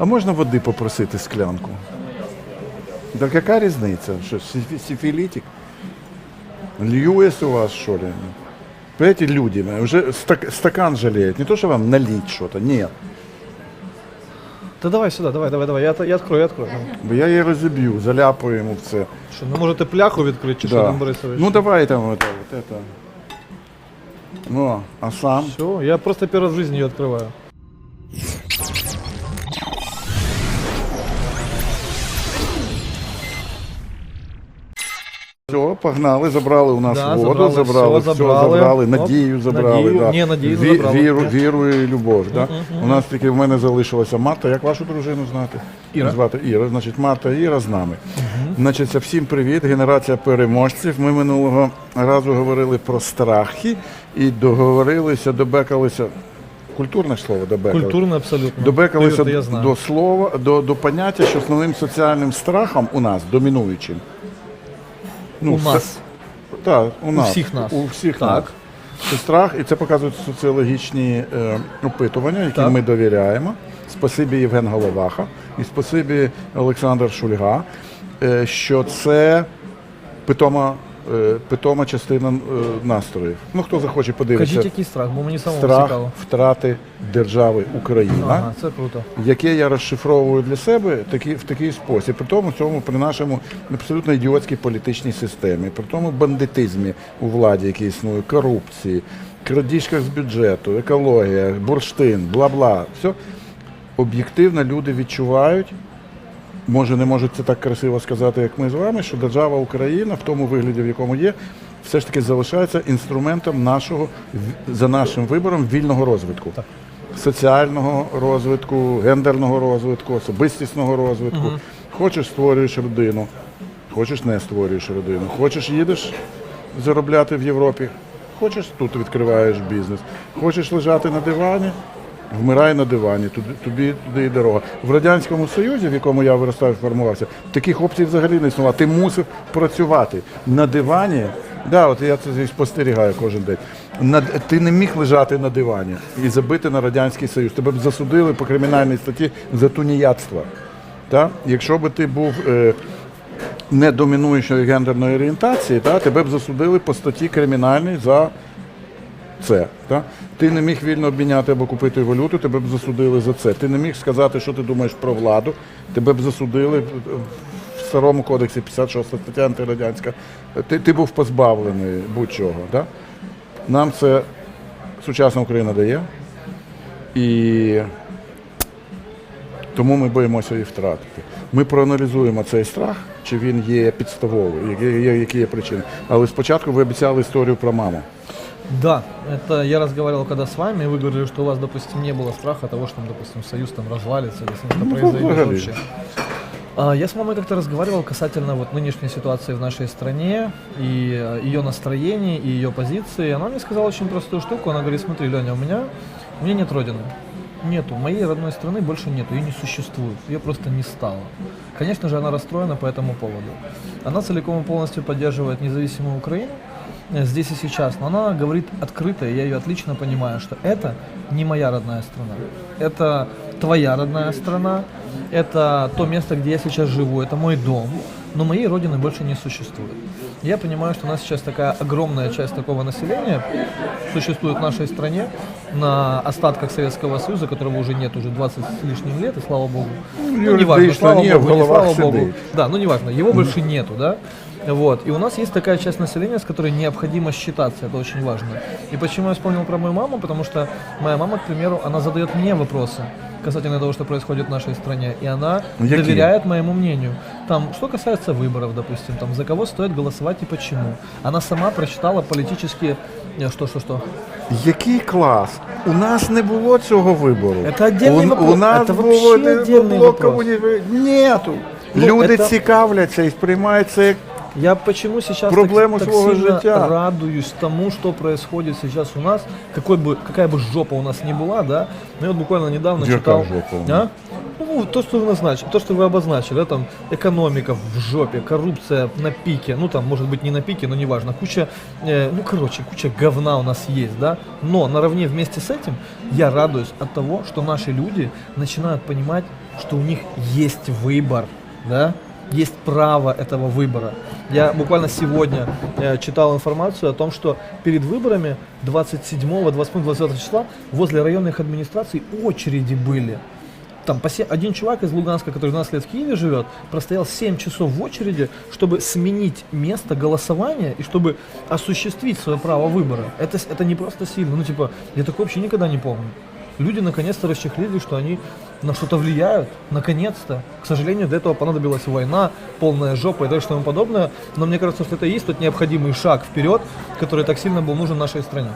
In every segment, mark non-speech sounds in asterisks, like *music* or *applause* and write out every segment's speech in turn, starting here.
А можна води попросити склянку? Так яка різниця? Що, сифі- сифілітик? Льюис у вас, что ли? Понимаете, люди, уже стак- стакан жалеют. Не то, что вам налить что-то, нет. Да давай сюда, давай, давай, давай. Я, я открою, я открою. Давай. Бо я її розіб'ю, заляпаю йому в це. Що, ну можете пляху відкрити, чи що Да. там Борисович? Ну давай там вот, вот это. Ну, а сам? Все, я просто первый раз в жизни ее открываю. Все, погнали, забрали у нас Да, воду, забрали, забрали, все, забрали. забрали, надію забрали. надію, да. ні, надію не забрали. Віру, віру і любов. Да? У нас тільки в мене залишилася Марта. Як вашу дружину знати? Іра. Звати Іра. Значить, Марта Іра з нами. Значить, всім привіт, генерація переможців. Ми минулого разу говорили про страхи і договорилися, добекалися. Культурне ж слово добекалися. Культурно абсолютно. Добекалися Повірте, до слова, до, до поняття, що основним соціальним страхом у нас, домінуючим. Ну, У все- нас. Так, у нас. всіх нас. У всіх Так. нас. Це страх, і це показують соціологічні е, опитування, яким Так. ми довіряємо. Спасибі Євген Головаха і спасибі Олександр Шульга, е, що це питома, е, питома частина е, настроїв. Ну, хто захоче подивитися. Кажіть, який страх, бо мені самому Страх цікаво. втрати держави Україна Ага, це круто. яке я розшифровую для себе такі, в такий спосіб. При тому цьому при нашому абсолютно ідіотській політичній системі, при тому бандитизмі у владі, який існує, корупції, крадіжках з бюджету, екологія, бурштин, бла-бла. Все об'єктивно люди відчувають. Може, не можуть це так красиво сказати, як ми з вами, що держава Україна в тому вигляді, в якому є, все ж таки залишається інструментом нашого за нашим вибором вільного розвитку. Соціального розвитку, гендерного розвитку, особистісного розвитку. Хочеш створюєш родину, хочеш не створюєш родину, хочеш їдеш заробляти в Європі, хочеш тут відкриваєш бізнес, хочеш лежати на дивані. Вмирай на дивані, тобі туди і дорога. В Радянському Союзі, в якому я виростав і формувався, таких опцій взагалі не існувало. Ти мусив працювати на дивані. Да, от я це спостерігаю кожен день. На, ти не міг лежати на дивані і забити на Радянський Союз. Тебе б засудили по кримінальній статті за туніятство. Та? Якщо б ти був е, не домінуючої гендерної орієнтації, та, тебе б засудили по статті кримінальній за це. Та? Ти не міг вільно обміняти або купити валюту, тебе б засудили за це. Ти не міг сказати, що ти думаєш про владу, тебе б засудили в старому кодексі 56 стаття антирадянська. Ти, ти був позбавлений будь-чого. Да? Нам це сучасна Україна дає. І тому ми боїмося її втратити. Ми проаналізуємо цей страх, чи він є підставовий, які є причини. Але спочатку ви обіцяли історію про маму. Да, это я разговаривал когда с вами, и вы говорили, что у вас, допустим, не было страха того, что, там, допустим, союз там развалится, или что-то Ну, произойдет погоди. вообще. А, Я с мамой как-то разговаривал касательно вот нынешней ситуации в нашей стране и э, ее настроений, и ее позиции. Она мне сказала очень простую штуку. Она говорит, смотри, Леня, у меня, у меня нет родины. Нету. Моей родной страны больше нету. Ее не существует. Ее просто не стало. Конечно же, она расстроена по этому поводу. Она целиком и полностью поддерживает независимую Украину здесь и сейчас. Но она говорит открыто, и я ее отлично понимаю, что это не моя родная страна. Это твоя родная страна. Это то место, где я сейчас живу. Это мой дом. Но моей родины больше не существует. Я понимаю, что у нас сейчас такая огромная часть такого населения существует в нашей стране на остатках Советского Союза, которого уже нет уже 20 с лишним лет, и слава богу. Ну, неважно, юридично слава богу, не слава богу. Да, ну неважно, его больше нету, да. Вот. И у нас есть такая часть населения, с которой необходимо считаться, это очень важно. И почему я вспомнил про мою маму? Потому что моя мама, к примеру, она задает мне вопросы касательно того, что происходит в нашей стране, и она Какие? доверяет моему мнению. Там, что касается выборов, допустим, там, за кого стоит голосовать и почему. Она сама прочитала политические... э, Что, что, что? Який клас? У нас не було цього вибору. Це отдельний у, вопрос. у нас Це було вообще не отдельний було вопрос. комуні- Нету. Ну, Люди это- цікавляться і сприймають це як я почему сейчас Проблему так, так своего сильно життя. радуюсь тому, что происходит сейчас у нас, какой бы, какая бы жопа у нас ни была, да. Ну, я вот буквально недавно Яка читал. жопа А? Ну, то, что вы назначили, то, что вы обозначили, да, там экономика в жопе, коррупция на пике, ну там, может быть, не на пике, но неважно, куча, э, ну, короче, куча говна у нас есть, да, но наравне вместе с этим я радуюсь от того, что наши люди начинают понимать, что у них есть выбор, да, есть право этого выбора. Я буквально сегодня э, читал информацию о том, что перед выборами 27, 28, 29 числа возле районных администраций очереди были. Там один чувак из Луганска, который 12 лет в Киеве живет, простоял 7 часов в очереди, чтобы сменить место голосования и чтобы осуществить свое право выбора. Это, это не просто сильно. Ну, типа, я такое вообще никогда не помню. Люди наконец-то расчехлили, что они на что-то влияют. Наконец-то. К сожалению, до этого понадобилась война, полная жопа и так тому подобное. Но мне кажется, что это и есть тот необходимый шаг вперед, который так сильно был нужен нашей стране.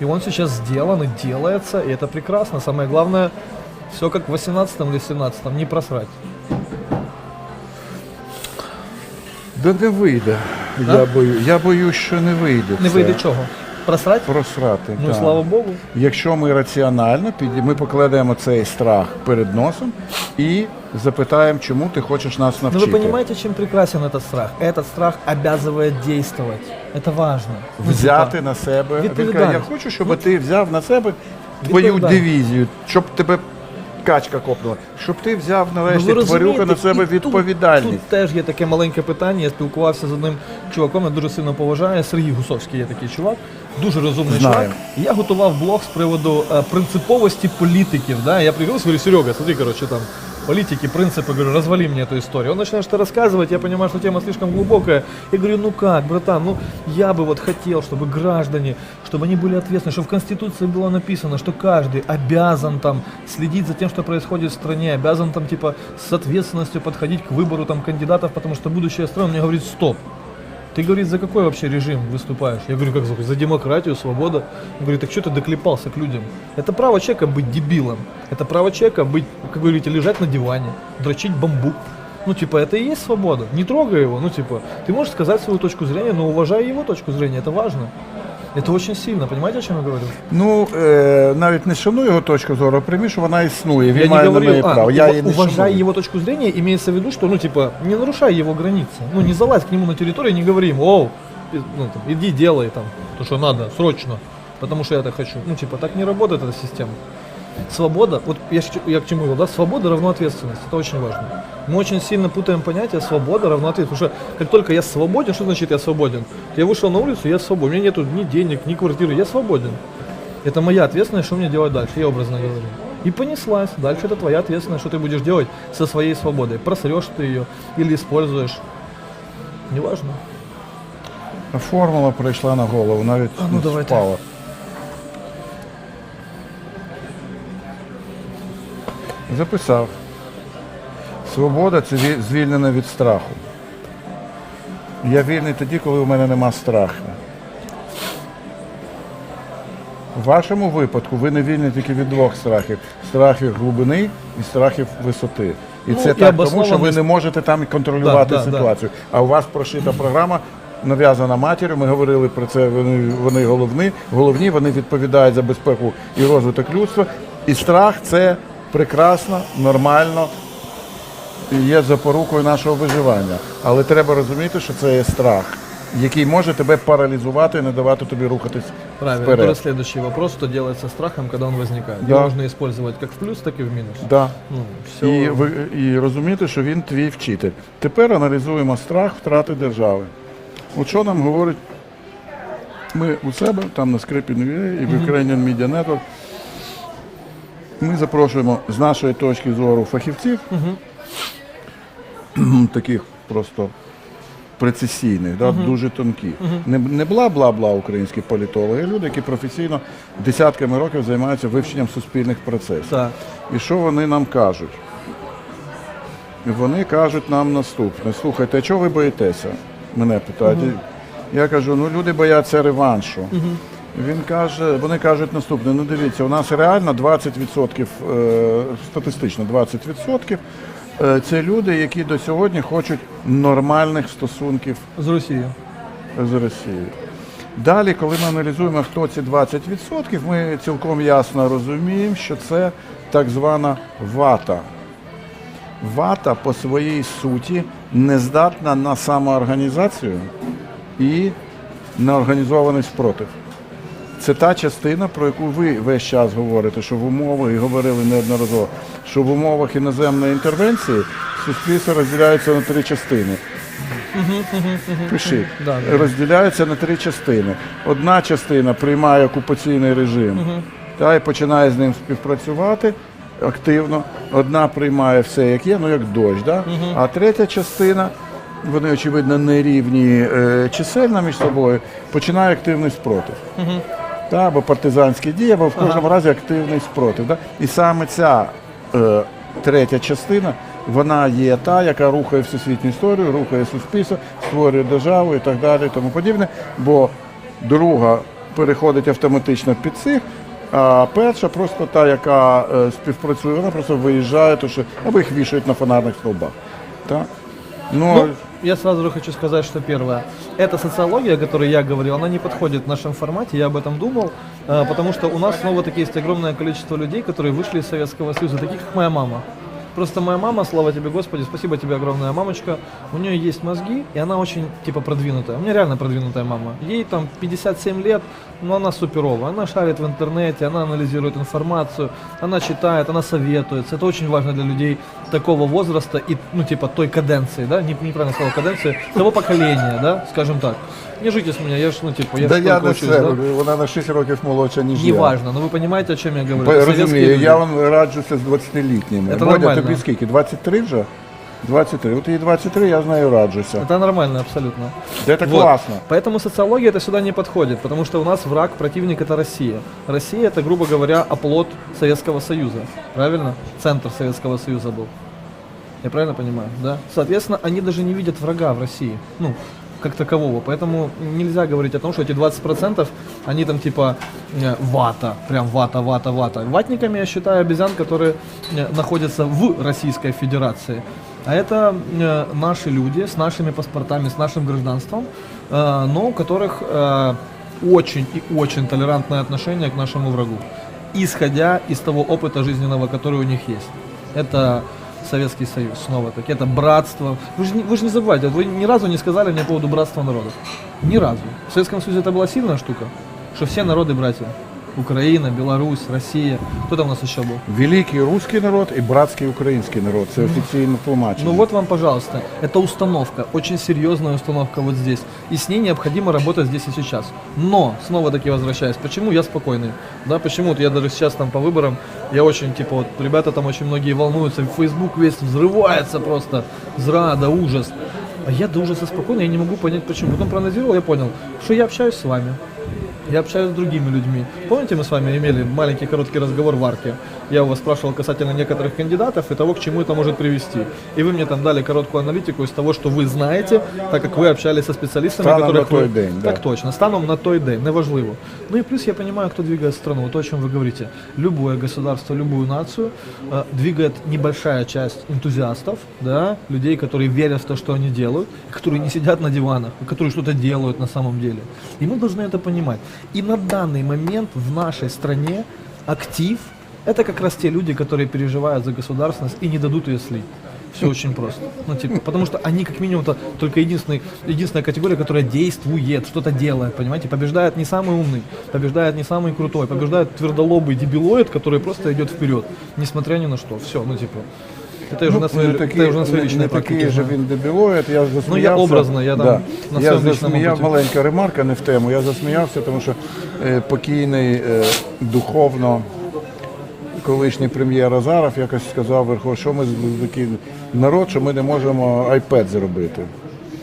И он сейчас сделан и делается, и это прекрасно. Самое главное, все как в 18 или 17 не просрать. Да не вийде. Я, бою, я боюсь, що не вийде. Не це. вийде чого? Просрать? Просрати. Ну, так. слава Богу. Якщо ми раціонально піді, ми покладемо цей страх перед носом і запитаємо, чому ти хочеш нас Но навчити. вы понимаете, чем прекрасен этот страх? Этот страх обязывает действовать. Это важно. Ну, Взяти типа, на себе. Він каже, я відповідальність. хочу, щоб ти взяв на себе твою Відповідальність. дивізію, щоб тебе качка копнула, щоб ти взяв Ну, нарешті ви тварюка на розумієте, себе і тут- відповідальність. Тут, теж є таке маленьке питання. Я спілкувався з одним чуваком, я дуже сильно поважаю. Сергій Гусовський є такий чувак, дуже розумний Знаю. чувак. І Я готував блог з приводу е, принциповості політиків. Да? Я пригласил, говорю, Серега, смотри, короче, там политики, принципы, говорю, развали мне эту историю. Он начинает что-то рассказывать, я понимаю, что тема слишком глубокая. Я говорю, ну как, братан, ну я бы вот хотел, чтобы граждане, чтобы они были ответственны, чтобы в Конституции было написано, что каждый обязан там следить за тем, что происходит в стране, обязан там типа с ответственностью подходить к выбору там кандидатов, потому что будущее страны. Он мне говорит, стоп, ты, говорит, за какой вообще режим выступаешь? Я говорю, как за, за демократию, свобода. Он говорит, так что ты доклепался к людям? Это право человека быть дебилом. Это право человека быть, как вы говорите, лежать на диване, дрочить бамбук. Ну, типа, это и есть свобода. Не трогай его. Ну, типа, ты можешь сказать свою точку зрения, но уважай его точку зрения. Это важно. Это очень сильно. Понимаете, о чем я говорю? Ну, е, навіть не шаную його точку зору, а приймі, що вона існує, він я не має на говорю, неї а, право. Я ува- її не уважай шаную. его точку зрения, имеется в виду, что, ну, типа, не нарушай его границы. Ну, не залазь к нему на территорию, не говори ему, оу, и- ну, там, иди делай там, то, что надо, срочно, потому что я так хочу. Ну, типа, так не работает эта система. Свобода, вот я, ж- я к чему говорю, да, свобода равно ответственность, это очень важно. Мы очень сильно путаем понятие свобода равно ответственность, потому что как только я свободен, что значит я свободен? Я вышел на улицу, я свободен, у меня нету ни денег, ни квартиры, я свободен. Это моя ответственность, что мне делать дальше, я образно говорю. И понеслась. Дальше это твоя ответственность, что ты будешь делать со своей свободой. Просрешь ты ее или используешь. Неважно. Формула прийшла на голову, навіть А, ну, давайте. впала. Записав. Свобода це звільнена від страху. Я вільний тоді, коли у мене нема страху. В вашому випадку ви не вільні тільки від двох страхів: страхів глибини і страхів висоти. І Ну, це так, тому що ви не можете там контролювати Да, да, да. ситуацію. А у вас прошита програма, нав'язана матір'ю. Ми говорили про це. Вони, вони головні, головні, вони відповідають за безпеку і розвиток людства. І страх це прекрасно, нормально. і Є запорукою нашого виживання. Але треба розуміти, що це є страх, який може тебе паралізувати і не давати тобі рухатись Правильно. вперед. Это следующий вопрос, что делать страхом, когда он возникает. Да. Его можно использовать как в плюс, так и в минус. Да. Ну, все. І, ви, і розуміти, що він твій вчитель. Тепер аналізуємо страх втрати держави. От що нам говорить ми у себе, там на скрипі і в Ukrainian Media Network. Ми запрошуємо з нашої точки зору фахівців, таких просто прецесійних, да, дуже тонких. Не, не бла-бла-бла українські політологи, люди, які професійно десятками років займаються вивченням суспільних процесів. Так. І що вони нам кажуть? Вони кажуть нам наступне: слухайте, а чого ви боїтеся? Мене питають. Я кажу, ну люди бояться реваншу. Він каже, вони кажуть наступне: ну дивіться, у нас реально 20%, е, статистично 20% е, це люди, які до сьогодні хочуть нормальних стосунків С Россией. з Росією. Далі, коли ми аналізуємо, хто ці 20%, ми цілком ясно розуміємо, що це так звана вата. вата по своїй суті не здатна на самоорганізацію і на організований спротив. Це та частина, про яку ви весь час говорите, що в умовах, і говорили неодноразово, що в умовах іноземної інтервенції суспільство розділяється на три частини. Пиши. Розділяється на три частини. Одна частина приймає окупаційний режим та, і починає з ним співпрацювати активно. Одна приймає все як є, ну як дощ. Да? А третя частина, вони, очевидно, не рівні е, чисельно між собою, починає активний спротив. Та, або партизанські дії, або в кожному разі активний спротив. Да? І саме ця е, третя частина, вона є та, яка рухає всесвітню історію, рухає суспільство, створює державу і так далі, і тому подібне. Бо друга переходить автоматично під цих, а перша просто та, яка е, співпрацює, вона просто виїжджає, то що або їх вішають на фонарних стовбах. Так? Ну, Ну, я сразу же хочу сказать, что первое Эта социология, о которой я говорил, она не подходит в нашем формате, я об этом думал, э, потому что у нас снова-таки есть огромное количество людей, которые вышли из Советского Союза, таких как моя мама. Просто моя мама, слава тебе, Господи, спасибо тебе огромная мамочка, у нее есть мозги, и она очень, типа, продвинутая. У меня реально продвинутая мама. Ей там 57 лет, но она суперовая. Она шарит в интернете, она анализирует информацию, она читает, она советуется. Это очень важно для людей такого возраста и, ну, типа, той каденции, да, не, неправильно слово каденции, того поколения, да, скажем так Не жите с меня, я ж, ну, типа, я да ж я только не учусь, це, да? вона на 6 років молодша, ніж я. Неважно, но вы понимаете, о чем я говорю. Бо- Советские Розумію, люди. я вам раджуся з 20-літніми. Це Бодя, нормально. тобі скільки? 23 вже? 23. От їй 23, я з нею раджуся. Это нормально, абсолютно. Це так Вот. класно. Поэтому социология это сюда не подходит, потому что у нас враг, противник это Россия. Россия это, грубо говоря, оплот Советского Союза. Правильно? Центр Советского Союза был. Я правильно понимаю? Да? Соответственно, они даже не видят врага в России. Ну, как такового. Поэтому нельзя говорить о том, что эти 20% они там типа э, вата, прям вата, вата, вата. Ватниками я считаю обезьян, которые э, находятся в Российской Федерации. А это э, наши люди с нашими паспортами, с нашим гражданством, но у которых очень и очень толерантное отношение к нашему врагу, исходя из того опыта жизненного, который у них есть. Это Советский Союз, снова таки, это братство. Вы же, не, вы же не забывайте, вот вы ни разу не сказали мне по поводу братства народов. Ни разу. В Советском Союзе это была сильная штука, что все народы братья. Украина, Беларусь, Россия. Кто там у нас еще был? Великий русский народ і братський український народ. Це офіційне тлумачення. Ну вот вам, пожалуйста, это установка, очень серьезная установка вот здесь. И с ней необходимо работать здесь и сейчас. Но, снова таки возвращаясь, почему я спокойный? Да, почему вот я даже сейчас там по выборам, я очень, типа, вот ребята там очень многие волнуются, Facebook весь взрывается просто, зрада, ужас. А я до ужаса спокойный, я не могу понять почему. Потом проанализировал, я понял, что я общаюсь с вами. Я общаюсь с другими людьми. Помните, мы с вами имели маленький короткий разговор в арке? Я у вас спрашивал касательно некоторых кандидатов и того, к чему это может привести. И вы мне там дали короткую аналитику из того, что вы знаете, так как вы общались со специалистами, Станом которых на той вы... день, да. Так точно, станом на той день, неважливо. Ну и плюс я понимаю, кто двигает страну, вот то, о чем вы говорите. Любое государство, любую нацию э, двигает небольшая часть энтузиастов, да, людей, которые верят в то, что они делают, которые не сидят на диванах, которые что-то делают на самом деле. И мы должны это понимать. И на данный момент в нашей стране актив – это как раз те люди, которые переживают за государственность и не дадут ее слить. Все очень просто. Ну, типа, потому что они, как минимум, то только единственный, единственная категория, которая действует, что-то делает, понимаете? Побеждает не самый умный, побеждает не самый крутой, побеждает твердолобый дебилоид, который просто идет вперед, несмотря ни на что. Все, ну, типа, это я уже на своей, не это такий, я уже на своей не, личной не такий практике же знаю. він дебілоїд, я засміявся. образно, я там на я своєму личному засміяв, опиті. маленька ремарка, не в тему. Я засміявся, тому що е, покійний е, духовно колишній прем'єр Азаров якось сказав Верхов, що ми такий народ, що ми не можемо iPad зробити.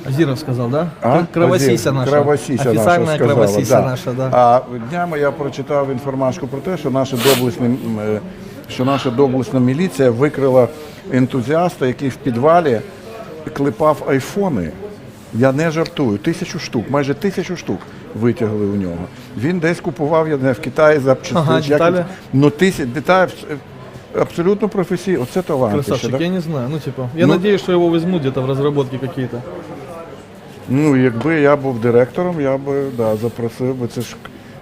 Азиров сказал, да? А? Кровосися Азір, наша. Кровосися Официальная наша сказала, кровосися да. наша, да. А днями я прочитав інформашку про те, що наша доблесна, е, що наша доблесна міліція викрила ентузіаста, який в підвалі клепав айфони. Я не жартую, тисячу штук, майже тисячу штук витягли у нього. Він десь купував, я не знаю, в Китаї за Ага, деталі? Ну, тисяч деталей абсолютно професійні. Оце талант. Красавчик, я не знаю. Ну, типа, я Ну- надеюсь, что его возьмут где-то в разработке какие-то. Ну, якби я був директором, я би да, запросив би це ж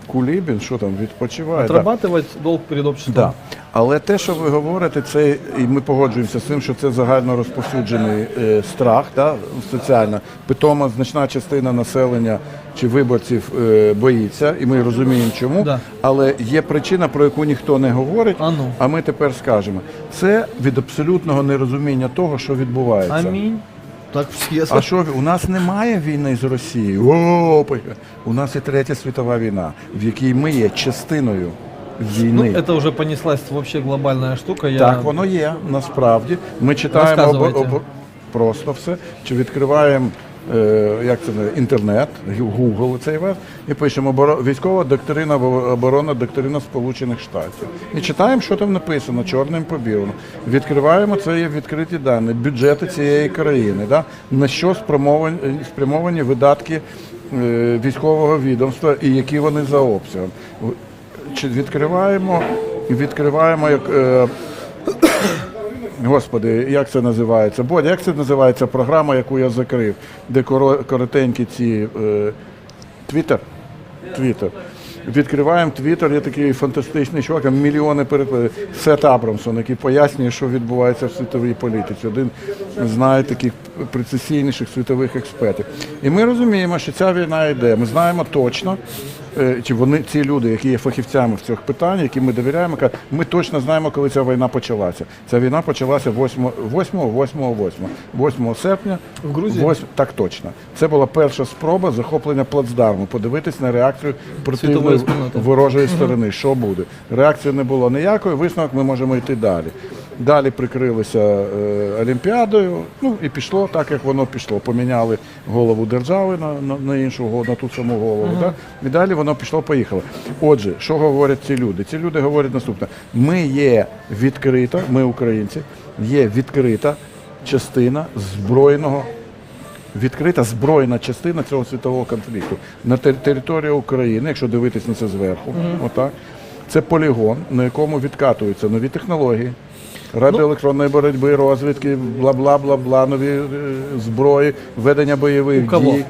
Кулібін, що там відпочиває. Да. Отрабатывать долг перед обществом. Да. Але те, що ви говорите, це і ми погоджуємося з тим, що це загально розповсюджений е, страх, да, соціальна питома значна частина населення чи виборців е, боїться, і ми розуміємо, чому. Да. Але є причина, про яку ніхто не говорить. А ну. А ми тепер скажемо. Це від абсолютного нерозуміння того, що відбувається. Аминь. Так все. А що у нас немає війни з Росією? О, у нас є третя світова війна, в якій ми є частиною Ну, війни. это уже понеслась вообще глобальная штука. Я... Так воно є насправді. Ми читаємо об, об- просто все. Чи відкриваємо е, як це інтернет, Google цей веб, і пишемо «Оборо- військова доктрина обо- оборона, доктрина Сполучених Штатів. І читаємо, що там написано чорним по білому. Відкриваємо це є відкриті дані, бюджети цієї країни, да? на що спрямовані, спрямовані видатки е, військового відомства і які вони за обсягом. В- Чи відкриваємо, відкриваємо як. Е, *coughs* Господи, як це називається? Бодя, як це називається програма, яку я закрив, де коротенькі ці е, Твіттер? Твіттер. Відкриваємо Твіттер, є такий фантастичний чувак, мільйони перекладів. Сет Абрамсон, який пояснює, що відбувається в світовій політиці. Один з найтаких прецесійніших світових експертів. І ми розуміємо, що ця війна йде. Ми знаємо точно, е, чи вони ці люди, які є фахівцями в цих питаннях, які ми довіряємо, кажуть, ми точно знаємо, коли ця війна почалася. Ця війна почалася 8, 8, 8, 8, 8 серпня. В Грузії? 8 так точно. Це була перша спроба захоплення плацдарму, подивитись на реакцію противної ворожої сторони, що буде. Реакції не було ніякої, висновок ми можемо йти далі. Далі прикрилися е, Олімпіадою, ну і пішло так, як воно пішло. Поміняли голову держави на, на, на іншу на ту саму голову. Да? І далі воно пішло, поїхало. Отже, що говорять ці люди? Ці люди говорять наступне: ми є відкрита, ми українці, є відкрита частина збройного відкрита збройна частина цього світового конфлікту на тер- території України, якщо дивитись на це зверху, отак. Це полігон, на якому відкатуються нові технології. Радіоелектронної боротьби, розвідки, бла бла бла бла, нові е, зброї, ведення бойових У кого? дій.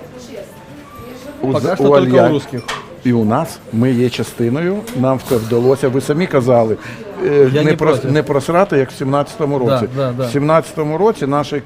У, Пока з- у, только у русських. і у нас ми є частиною, нам це вдалося. Ви самі казали, не, не прос- проти. не просрати, як в 17-му році. Да, да, да. В 17-му році наші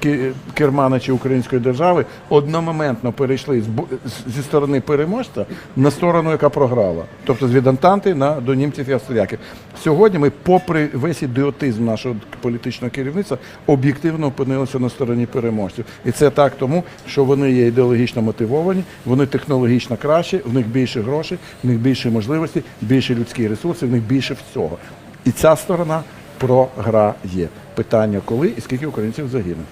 керманичі української держави одномоментно перейшли з зі сторони переможця на сторону, яка програла. Тобто з від Антанти на до німців і австріяків. Сьогодні ми, попри весь ідіотизм нашого політичного керівництва, об'єктивно опинилися на стороні переможців. І це так тому, що вони є ідеологічно мотивовані, вони технологічно кращі, в них більше грошей, в них більше можливостей, більше людські ресурси, в них більше всього. І ця сторона програє. Питання, коли і скільки українців загине.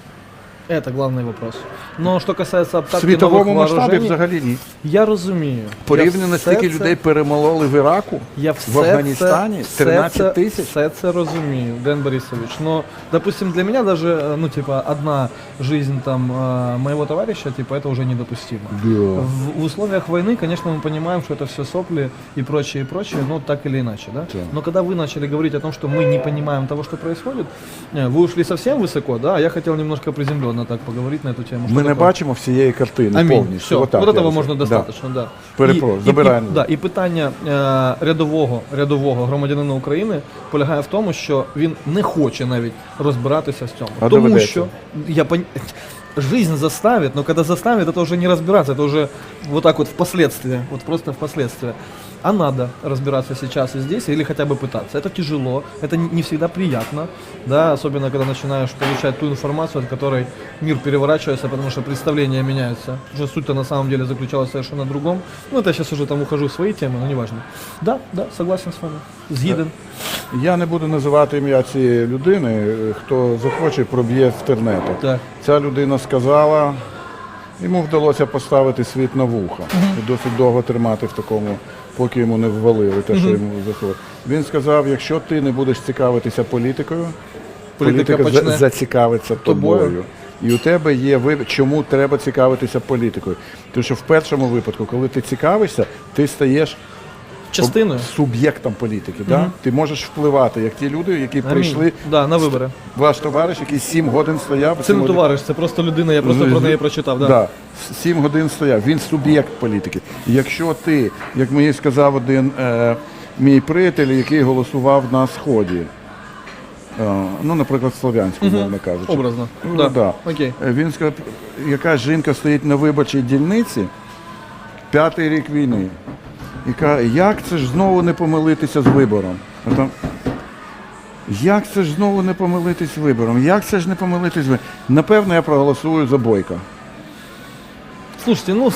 Это главный вопрос. Но что касается В обкатки світовому новых масштабі вооружений, взагалі ні. я розумію. Порівняно Я стільки все людей перемололи в Іраку, Я в все Афганістані, це, все 13 це, тисяч. Все це розумію, Ден Борисович. Но, допустим, для меня даже, э, ну, типа, одна жизнь там э, моего товарища, типа, это уже недопустимо. Да. В, в условиях войны, конечно, мы понимаем, что это все сопли и прочее, и прочее, но так или иначе, да? Да. Но когда вы начали говорить о том, что мы не понимаем того, что происходит, э, вы ушли совсем высоко, да? А я хотел немножко приземленно так поговорить на эту тему. Ми не бачимо всієї картини Амінь. повністю. Все, Отак от я этого можна Да. достатньо, да. Перепрошую, І- забираємо. І, і, да, і питання е, рядового, рядового громадянина України полягає в тому, що він не хоче навіть розбиратися з цьому. А тому доведеться. що я пон... Жизнь заставит, но когда заставит, это уже не разбираться, это уже вот так вот впоследствии, вот просто впоследствии. А надо разбираться сейчас и здесь, или хотя бы пытаться. Это тяжело, это не всегда приятно, да, особенно когда начинаешь получать ту информацию, от которой мир переворачивается, потому что представления меняются. Уже суть-то на самом деле заключалась совершенно в другом. Ну, это я сейчас уже там ухожу в свои темы, но неважно. Да, да, согласен с вами. Сгиден. Я не буду називати ім'я цієї людини. е, Хто захоче, проб'є в інтернеті. Так. Ця людина сказала, йому вдалося поставити світ на вуха і досить довго тримати в такому, поки йому не ввалили те, що йому заходить. Він сказав: якщо ти не будеш цікавитися політикою, Політика політика за- зацікавиться тобою. тобою. І у тебе є вибір, чому треба цікавитися політикою. Тому що в першому випадку, коли ти цікавишся, ти стаєш Частиною. суб'єктом політики. Да? Ти можеш впливати, як ті люди, які прийшли. Да, на вибори. Ваш товариш, який сім годин стояв. Це не товариш, це просто людина, я просто про неї прочитав. Да. Да. Сім годин стояв. Він суб'єкт політики. Якщо ти, як мені сказав один е, мій приятель, який голосував на сході, е, ну, наприклад, слов'янську, мовно кажучи. Образно. Ну, да. да. Окей. Е, Він сказав, якась жінка стоїть на виборчій дільниці, п'ятий рік війни. І каже, як це ж знову не помилитися з вибором? Як це ж знову не помилитись з вибором? Як це ж не помилитись з вибором? Напевно, я проголосую за Бойка. Слушайте, ну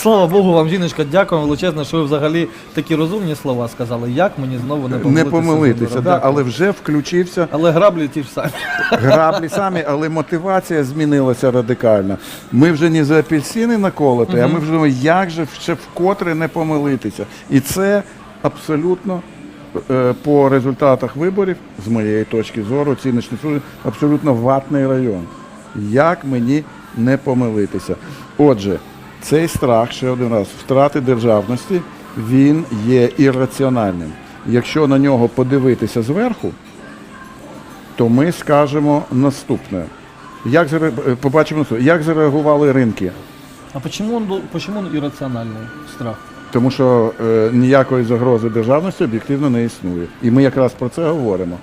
слава Богу, вам жіночка, дякую величезно, що ви взагалі такі розумні слова сказали. Як мені знову не помилитися? Не помилитися, да, але вже включився але граблі ті ж самі. граблі самі, але мотивація змінилася радикально. Ми вже не за апельсини наколоти, а ми вже думаємо, як же ще вкотре не помилитися. І це абсолютно е, по результатах виборів, з моєї точки зору, оціночний суд, абсолютно ватний район. Як мені не помилитися? Отже, цей страх, ще один раз, втрати державності, він є ірраціональним. Якщо на нього подивитися зверху, то ми скажемо наступне. Як заре- е, побачимо як зареагували ринки? А почему он, был- почему он иррациональный страх? Тому що е, ніякої загрози державності об'єктивно не існує. І ми якраз про це говоримо.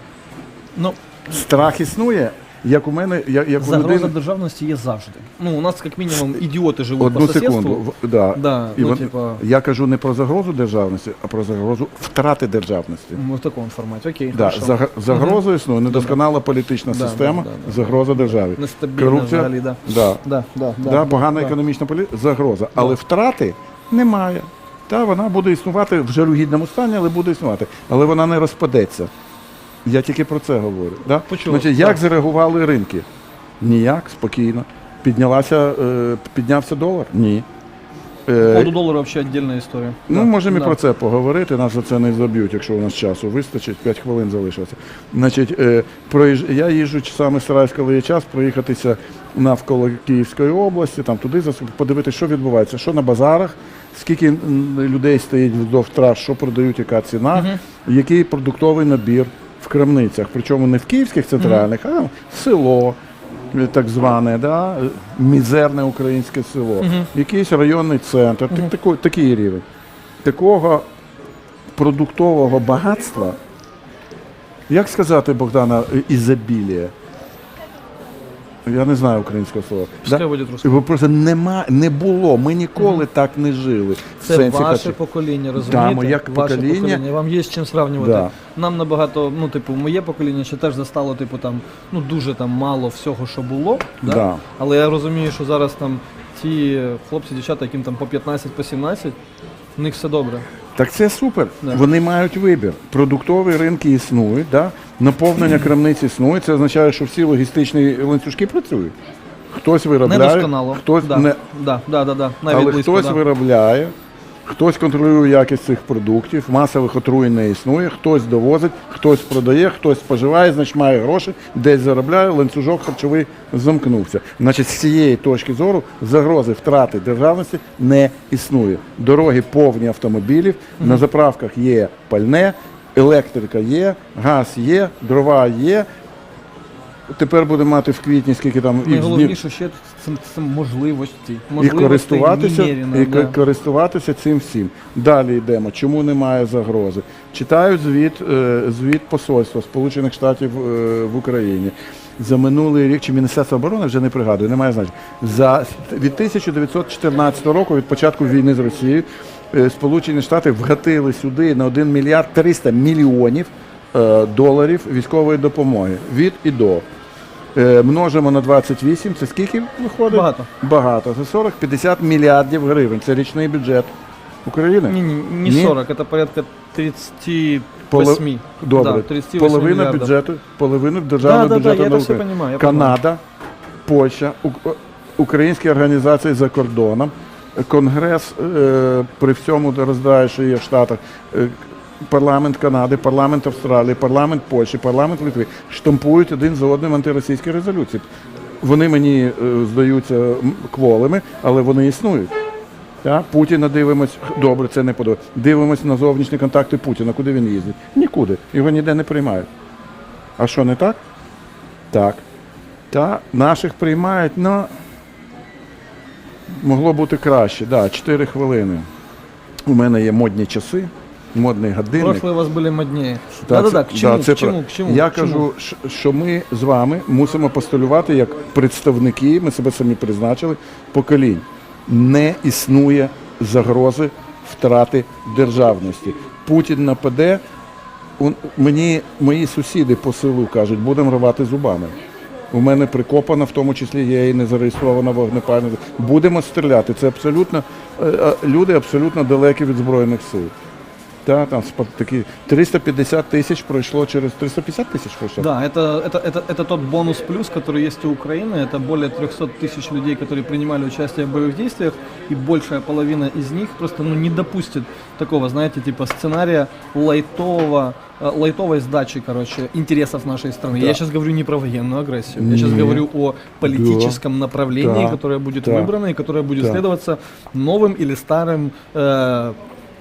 Ну, Страх існує, як у мене, як, як у загроза людини. державності є завжди. Ну, у нас як мінімум ідіоти живуть Одну по сусідству. секунду. В- Да. Да, І ну, вон- типа- Я кажу не про загрозу державності, а про загрозу втрати державності. Мы в такому форматі, окей. Да, хорошо. заг- загроза існує, недосконала політична Да, система, да, да, да. загроза державі. Нестабільна Корупція, взагалі, да. Да. Да, да, да, Да, погана да. економічна політика, загроза. Але втрати немає. Та вона буде існувати в жалюгідному стані, але буде існувати. Але вона не розпадеться. Я тільки про це говорю. Да? Значить, як зареагували ринки? Ніяк, спокійно. Піднялася, е, піднявся долар? Ні. По Е, поводу долара вообще отдельна історія. Ну, можемо і про це поговорити. Нас за це не заб'ють, якщо у нас часу вистачить. 5 хвилин залишилося. Значить, е, проїж... я їжджу саме стараюсь, коли є час, проїхатися навколо Київської області, там туди подивитися, що відбувається, що на базарах, скільки людей стоїть вздовж трас, що продають, яка ціна, який продуктовий набір в крамницях. Причому не в київських центральних, а село. е, Так зване, да? мізерне українське село, якийсь районний центр, так- тако- такий рівень такого продуктового багатства, як сказати, Богдана, е, ізобілія? Я не знаю українського слова. Пускай буде русською. Просто нема, не було. Ми ніколи так не жили. В Це сенсі ваше хаті. покоління, розумієте? моє ваше покоління. Вам є з чим сравнювати. Да. Нам набагато, ну, типу, моє покоління ще теж застало, типу, там, ну, дуже там мало всього, що було. Да? Да. Але я розумію, що зараз там ті хлопці, дівчата, яким там по 15, по 17, в них все добре. Так це супер. Да. Вони мають вибір. Продуктові ринки існують, да? наповнення крамниць існує. Це означає, що всі логістичні ланцюжки працюють. Хтось виробляє, Недосконало. хтось да. не Да, да, да, да. Навіть Але близько, хтось да. виробляє, хтось контролює якість цих продуктів, масових отруєнь не існує, хтось довозить, хтось продає, хтось споживає, значить має гроші, десь заробляє, ланцюжок харчовий замкнувся. Значить, з цієї точки зору загрози втрати державності не існує. Дороги повні автомобілів, на заправках є пальне, електрика є, газ є, дрова є. Тепер будемо мати в квітні, скільки там ікс днів. Найголовніше ще це, це можливості. І користуватися, немерено, і да. ко- користуватися цим всім. Далі йдемо. Чому немає загрози? Читаю звіт, е, звіт посольства Сполучених Штатів е, в Україні. За минулий рік чи Міністерство оборони вже не пригадую, немає значення. За від 1914 року, від початку війни з Росією, е, Сполучені Штати вгатили сюди на 1 мільярд 300 мільйонів е, доларів військової допомоги від і до. Е, Множимо на 28, це скільки виходить? Багато. Багато. Це 40-50 мільярдів гривень. Це річний бюджет України. Не, не, не Ні? 40, это порядка 38. Поло- Добре. Да, 38 половина миллиардов. бюджету, половину державного Да, да, да, бюджету я на это все Україну. я Канада, Польща, Ук- українські організації за кордоном, Конгрес е, при всьому роздає, що є в Штатах. е, Парламент Канади, парламент Австралії, парламент Польщі, парламент Литви штампують один за одним антиросійські резолюції. Вони мені е, здаються кволими, але вони існують. Так? Путіна дивимось, добре, це не подобається. Дивимось на зовнішні контакти Путіна. Куди він їздить? Нікуди. Його ніде не приймають. А що не так? Так. Та наших приймають, ну могло бути краще. Да, 4 хвилини. У мене є модні часи. Модний годинник. Прошлые у вас были моднее. Да, Да-да-да, к це- чему, да, це к про- к чему? Я к чему? кажу, що ми з вами мусимо постулювати як представники, ми себе самі призначили, поколінь. Не існує загрози втрати державності. Путін нападе. у- Мені мої сусіди по селу кажуть, будемо рвати зубами. У мене прикопана, в тому числі є і не зареєстрована вогнепальна. Будемо стріляти. Це абсолютно е, е, люди абсолютно далекі від збройних сил. Та, там такі 350 тисяч пройшло через 350 тисяч пройшло. Да, это, это, это, это тот бонус плюс, который есть у Украины. Это более 300 тысяч людей, которые принимали участие в боевых действиях, и большая половина из них просто ну, не допустит такого, знаете, типа сценария лайтового, э, лайтовой сдачи, короче, интересов нашей страны. Да. Я сейчас говорю не про военную агрессию, я сейчас говорю о политическом направлении, Да. которое будет Да. выбрано и которое будет Да. следоваться новым или старым э,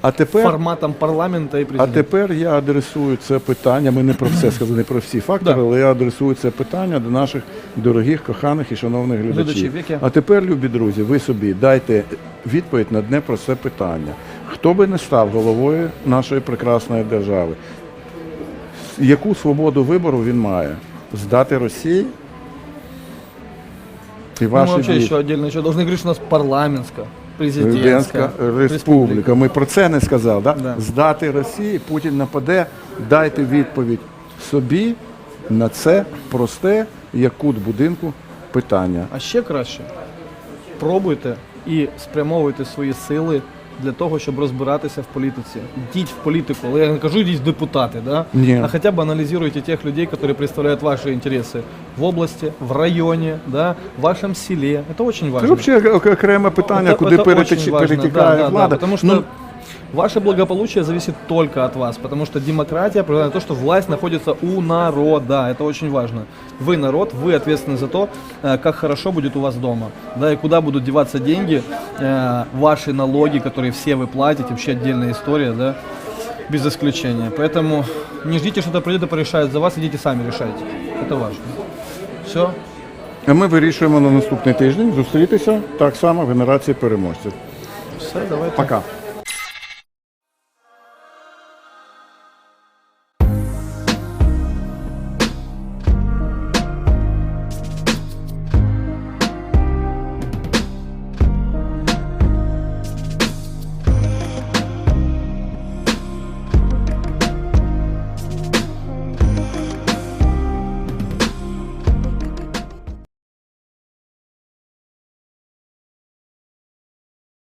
А тепер, форматом парламента и а тепер я адресую це питання. Ми не про все сказали, не про всі фактори, але я адресую це питання до наших дорогих, коханих і шановних глядачів. Які? А тепер, любі друзі, ви собі дайте відповідь на одне просте питання. Хто би не став головою нашої прекрасної держави? Яку свободу вибору він має? Здати Росії? І Ну, мы ваші вообще еще отдельно еще должны говорить, что у нас парламентская, Президентська республіка. Ми про це не сказали. Да? Да. Здати Росії, Путін нападе, дайте відповідь собі на це просте, як кут будинку, питання. А ще краще пробуйте і спрямовуйте свої сили для того, щоб розбиратися в політиці. Йдіть в політику, але я не кажу, йдіть в депутати, да? Ні. а хоча б аналізуйте тих людей, які представляють ваші інтереси в області, в районі, да? в вашому селі. Це дуже Це взагалі окреме питання, куди перетікає да, да, влада. Да, потому что Ну, ваше благополучие зависит только от вас, потому что демократия определяет то, что власть находится у народа. Это очень важно. Вы народ, вы ответственны за то, э, как хорошо будет у вас дома, да, и куда будут деваться деньги, э, ваши налоги, которые все вы платите, вообще отдельная история, да, без исключения. Поэтому не ждите, что это придет и порешает за вас, идите сами решайте. Это важно. Все. А ми вирішуємо на наступний тиждень зустрітися так само в генерації переможців. Все, давайте. Пока.